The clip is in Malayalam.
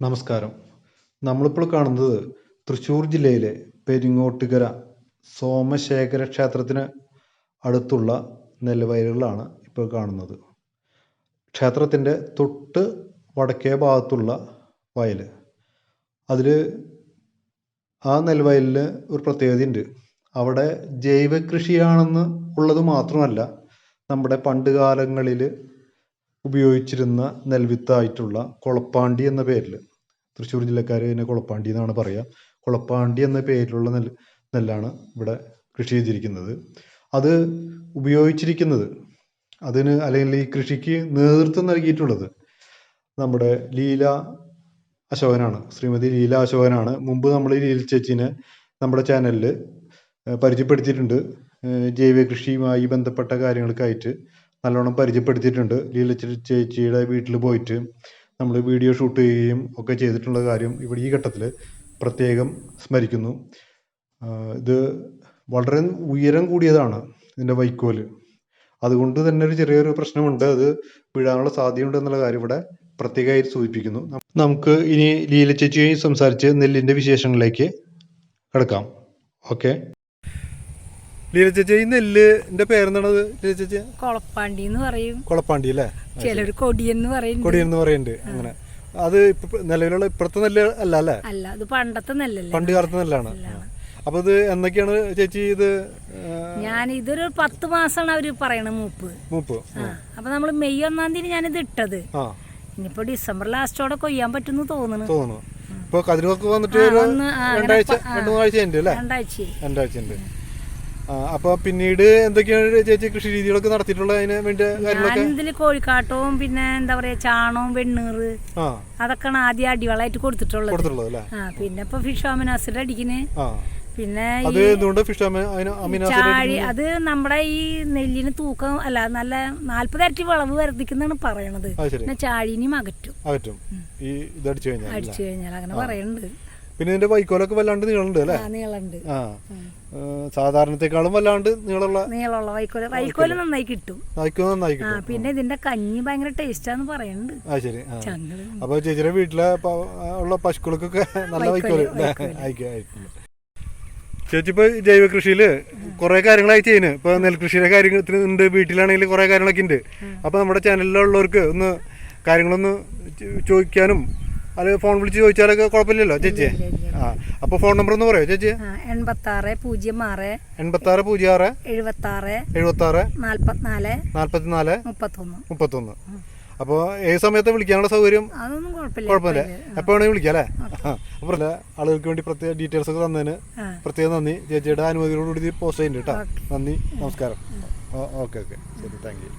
നമസ്കാരം. നമ്മളിപ്പോൾ കാണുന്നത് തൃശ്ശൂർ ജില്ലയിലെ പെരിങ്ങോട്ടുകര സോമശേഖര ക്ഷേത്രത്തിന് അടുത്തുള്ള നെൽവയലുകളാണ് ഇപ്പോൾ കാണുന്നത്. ക്ഷേത്രത്തിന്റെ തൊട്ട് വടക്കേ ഭാഗത്തുള്ള വയൽ. അതിൽ ആ നെൽവയലിൽ ഒരു പ്രത്യേകതയുണ്ട്. അവിടെ ജൈവ കൃഷിയാണെന്ന് ഉള്ളത് മാത്രമല്ല നമ്മുടെ പണ്ട് കാലങ്ങളിൽ ഉപയോഗിച്ചിരുന്ന നെൽവിത്തായിട്ടുള്ള കൊളപ്പാണ്ടി എന്ന പേരിൽ തൃശ്ശൂർ ജില്ലക്കാർ ഇതിനെ കൊളപ്പാണ്ടി എന്നാണ് പറയുക കൊളപ്പാണ്ടി എന്ന പേരിലുള്ള നെല്ല് നെല്ലാണ് ഇവിടെ കൃഷി ചെയ്തിരിക്കുന്നത്. അത് ഉപയോഗിച്ചിരിക്കുന്നത് അതിന് അല്ലെങ്കിൽ ഈ കൃഷിക്ക് നേതൃത്വം നൽകിയിട്ടുള്ളത് നമ്മുടെ ലീല അശോകനാണ്. ശ്രീമതി ലീല അശോകനാണ്. മുമ്പ് നമ്മൾ ഈ ലീല ചേച്ചീനെ നമ്മുടെ ചാനലിൽ പരിചയപ്പെടുത്തിയിട്ടുണ്ട്. ജൈവ കൃഷിയുമായി ബന്ധപ്പെട്ട കാര്യങ്ങൾക്കായിട്ട്. നല്ലോണം പരിചയപ്പെടുത്തിയിട്ടുണ്ട്. ലീല ചേച്ചിയുടെ വീട്ടിൽ പോയിട്ട് നമ്മൾ വീഡിയോ ഷൂട്ട് ചെയ്യുകയും ഒക്കെ ചെയ്തിട്ടുള്ള കാര്യം ഇവിടെ ഈ ഘട്ടത്തിൽ പ്രത്യേകം സ്മരിക്കുന്നു. ഇത് വളരെ ഉയരം കൂടിയതാണ് ഇതിന്റെ വൈക്കോൽ അതുകൊണ്ട് തന്നെ ഒരു ചെറിയൊരു പ്രശ്നമുണ്ട്. അത് വീഴാനുള്ള സാധ്യതയുണ്ട് എന്നുള്ള കാര്യം ഇവിടെ പ്രത്യേകമായി സൂചിപ്പിക്കുന്നു. നമുക്ക് ഇനി ലീല ചേച്ചിയുമായി സംസാരിച്ച് നെല്ലിന്റെ വിശേഷങ്ങളിലേക്ക് കിടക്കാം. ഓക്കെ. ലീല ചേച്ചി ഈ നെല്ലിന്റെ പേരെന്താണത് ലീല ചേച്ചി? കൊളപ്പാണ്ടി എന്ന് പറയും. കൊളപ്പാണ്ടി അല്ലേ? ചിലർ കൊടിയെന്ന് പറയും കൊടിയെന്ന് പറയുന്നുണ്ട്. അങ്ങനെ. അത് ഇപ്പൊ നിലവിലുള്ള ഇപ്പഴത്തെ നെല്ല് അല്ല അല്ലേ? അല്ല അത് പണ്ടത്തെ നെല്ലല്ലേ. പണ്ട് കാലത്തെ നെല്ലാണ്. അപ്പൊ ഇത് എന്നൊക്കെയാണ് ചേച്ചി ഇത് ഞാൻ ഇതൊരു പത്ത് മാസമാണ് അവർ പറയണ മൂപ്പ്. മൂപ്പ്. അപ്പൊ നമ്മൾ മെയ് ഒന്നാം തീയതി ഞാനിത് ഇട്ടത്. ഇനിയിപ്പോ ഡിസംബർ ലാസ്റ്റോടെ കൊയ്യാൻ പറ്റുന്നു തോന്നുന്നു. തോന്നുന്നു. ഇപ്പൊ കതിരൊക്കെ വന്നിട്ട് രണ്ടാഴ്ച രണ്ടു മൂന്നാഴ്ച ഉണ്ട് അല്ലേ? രണ്ടാഴ്ച രണ്ടാഴ്ച ഉണ്ട് അപ്പൊ പിന്നീട് എന്തൊക്കെയാണ് ചേച്ചി കൃഷി രീതികളൊക്കെ നടത്തിയിട്ടുള്ളത്? അതിന് വേണ്ട കോഴിക്കാട്ടവും പിന്നെ എന്താ പറയാ ചാണവും വെണ്ണീറ് അതൊക്കെയാണ് ആദ്യം അടിവളായിട്ട് കൊടുത്തിട്ടുള്ളത്. പിന്നെ ഇപ്പൊ ഫിഷ് അമിനാസിഡ് അടിക്കുന്നു ആ. പിന്നെ ചാഴി അത് നമ്മുടെ ഈ നെല്ലിന് തൂക്കം അല്ല നല്ല നാല്പത് ഇരട്ടി വിളവ് വർദ്ധിക്കുന്നാണ് പറയണത്. പിന്നെ ചാഴിനിയും അകറ്റും. അകറ്റും. ഈ ഇത് അടിച്ചു കഴിഞ്ഞാൽ അടിച്ചു കഴിഞ്ഞാൽ അങ്ങനെ പറയുന്നുണ്ട് പിന്നെ ഇതിന്റെ വൈക്കോലൊക്കെ വല്ലാണ്ട് നീളമുണ്ട് അല്ലേ? ആ നീളമുണ്ട് ആ. സാധാരണത്തെക്കാളും വല്ലാണ്ട് നീളമുള്ള നീളമുള്ള വൈക്കോല. വൈക്കോല നന്നായി കിട്ടും. വൈക്കോല നന്നായി കിട്ടും. പിന്നെ ഇതിന്റെ കഞ്ഞി ഭയങ്കര ടേസ്റ്റാന്ന് പറയുന്നുണ്ട് ആ ശരി. അപ്പൊ ചേച്ചിയുടെ വീട്ടിലെ ഉള്ള പശുക്കൾക്കൊക്കെ നല്ല വൈക്കോൽ ചേച്ചി ഇപ്പൊ ജൈവ കൃഷിയിൽ കുറെ കാര്യങ്ങളായി ചെയ്യുന്നു. ഇപ്പൊ നെൽകൃഷിയുടെ കാര്യത്തിന് ഉണ്ട്. വീട്ടിലാണെങ്കിൽ കുറെ കാര്യങ്ങളൊക്കെ ഉണ്ട്. അപ്പൊ നമ്മുടെ ചാനലിലുള്ളവർക്ക് ഒന്ന് കാര്യങ്ങളൊന്ന് ചോദിക്കാനും അത് ഫോൺ വിളിച്ച് ചോദിച്ചാലൊക്കെ കുഴപ്പമില്ലല്ലോ ചേച്ചി ആ അപ്പൊ ഫോൺ നമ്പർ ഒന്ന് പറയോ ചേച്ചി ആ എൺപത്തി ആറ് പൂജ്യം ആറ് എൺപത്തി ആറ് പൂജ്യം ആറ് എഴുപത്തി ആറ് എഴുപത്തി ആറ് നാല്പത്തിനാല് നാല്പത്തി നാല് മുപ്പത്തൊന്ന്. മുപ്പത്തൊന്ന് അപ്പോൾ ഏത് സമയത്ത് വിളിക്കാനുള്ള സൗകര്യം? കുഴപ്പമില്ല എപ്പോ വേണമെങ്കിൽ വിളിക്കാം അല്ലേ? അപ്പോൾ ആളുകൾക്ക് വേണ്ടി പ്രത്യേക ഡീറ്റെയിൽസ് ഒക്കെ തന്നതിന്. പ്രത്യേകം നന്ദി. ചേച്ചിയുടെ അനുമതിയോടുകൂടി പോസ്റ്റ് ചെയ്യുന്നുണ്ട് കേട്ടോ. നന്ദി നമസ്കാരം. Okay okay. ശരി താങ്ക് യു